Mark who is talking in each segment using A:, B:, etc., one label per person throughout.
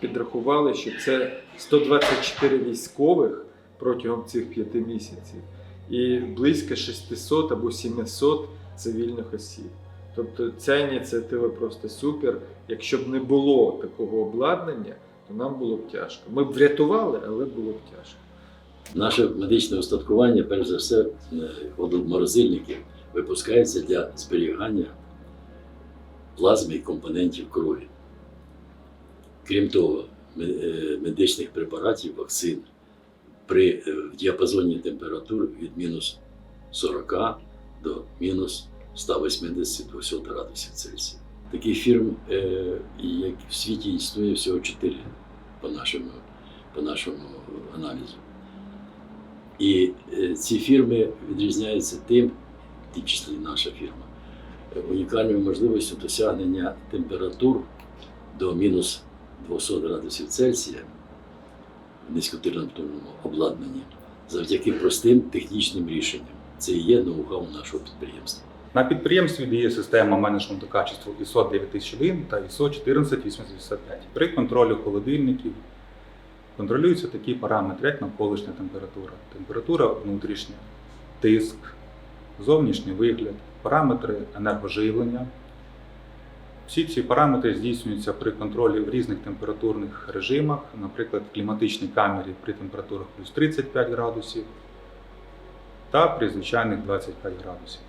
A: підрахували, що це 124 військових протягом цих п'яти місяців і близько 600 або 700 цивільних осіб. Тобто ця ініціатива просто супер. Якщо б не було такого обладнання, то нам було б тяжко. Ми б врятували, але було б тяжко.
B: Наше медичне устаткування, перш за все, е, морозильники випускається для зберігання плазми і компонентів крові. Крім того, е, медичних препаратів, вакцин при е, діапазоні температур від мінус 40 до мінус 180-200 градусів Цельсія. Таких фірм, е, як в світі існує всього 4 по нашому, по нашому аналізу. І ці фірми відрізняються тим, в тій числі наша фірма, унікальною можливістю досягнення температур до мінус 200 градусів Цельсія в низькотемпературному обладнанні завдяки простим технічним рішенням. Це і є ноу-хау нашого підприємства.
C: На підприємстві діє система менеджменту качества ISO 9001 та ISO 14885. При контролі холодильників контролюються такі параметри, як навколишня температура, температура внутрішня, тиск, зовнішній вигляд, параметри енергоживлення. Всі ці параметри здійснюються при контролі в різних температурних режимах, наприклад, в кліматичній камері при температурах плюс 35 градусів та при звичайних 25 градусів.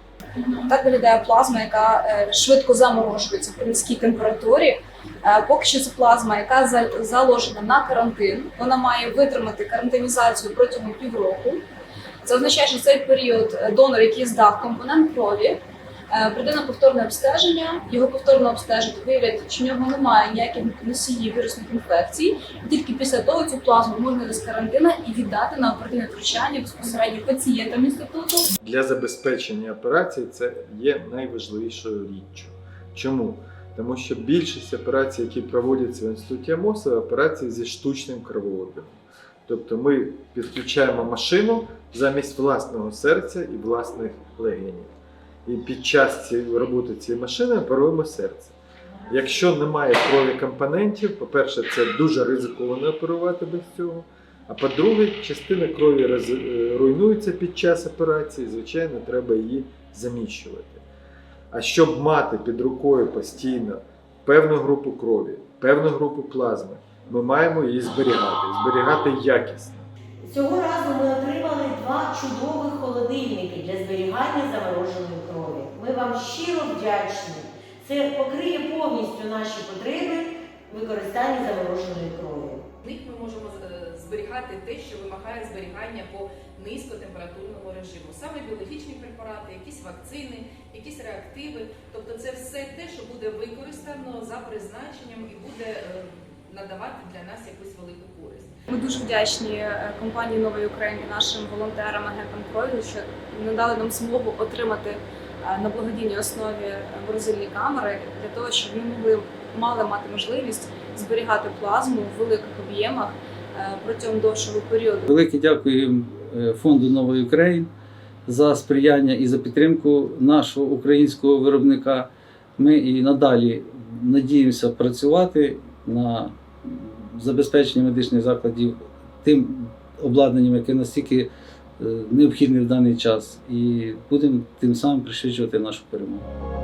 D: Так виглядає плазма, яка е, швидко заморожується при низькій температурі. Е, Поки що це плазма, яка заложена на карантин. Вона має витримати карантинізацію протягом півроку. Це означає, що цей період е, донор, який здав компонент крові, прийде на повторне обстеження, його повторно обстежать, виявлять, що в нього немає ніяких носіїв вірусних інфекцій. І тільки після того цю плазму можна з карантина і віддати на оперативне втручання безпосередньо пацієнтам інституту.
A: Для забезпечення операцій це є найважливішою річчю. Чому? Тому що більшість операцій, які проводяться в інституті АМОСа, операції зі штучним кровообігом. Тобто ми підключаємо машину замість власного серця і власних легенів. І під час роботи цієї машини оперуємо серце. Якщо немає крові компонентів, по-перше, це дуже ризиковано оперувати без цього. А по-друге, частина крові роз- е, руйнується під час операції, звичайно, треба її заміщувати. А щоб мати під рукою постійно певну групу крові, певну групу плазми, ми маємо її зберігати, зберігати якісно.
E: Цього разу ми отримали два чудових холодильники для зберігання замороженої крові. Ми вам щиро вдячні. Це покриє повністю наші потреби використання замороженої крові.
F: В них ми можемо е, зберігати те, що вимагає зберігання по низькотемпературному режиму. Саме біологічні препарати, якісь вакцини, якісь реактиви. Тобто це все те, що буде використано за призначенням і буде е, надавати для нас якусь велику користь.
D: Ми дуже вдячні е, компанії Нової України, нашим волонтерам, агентам крові, що надали нам змогу отримати е, на благодійній основі морозильні камери для того, щоб ми могли мали мати можливість зберігати плазму в великих об'ємах е, протягом довшого періоду.
G: Велике дякую фонду Нової Україн за сприяння і за підтримку нашого українського виробника. Ми і надалі надіємося працювати на забезпеченні медичних закладів тим обладнанням, яке настільки е, необхідне в даний час, і будемо тим самим пришвидшувати нашу перемогу.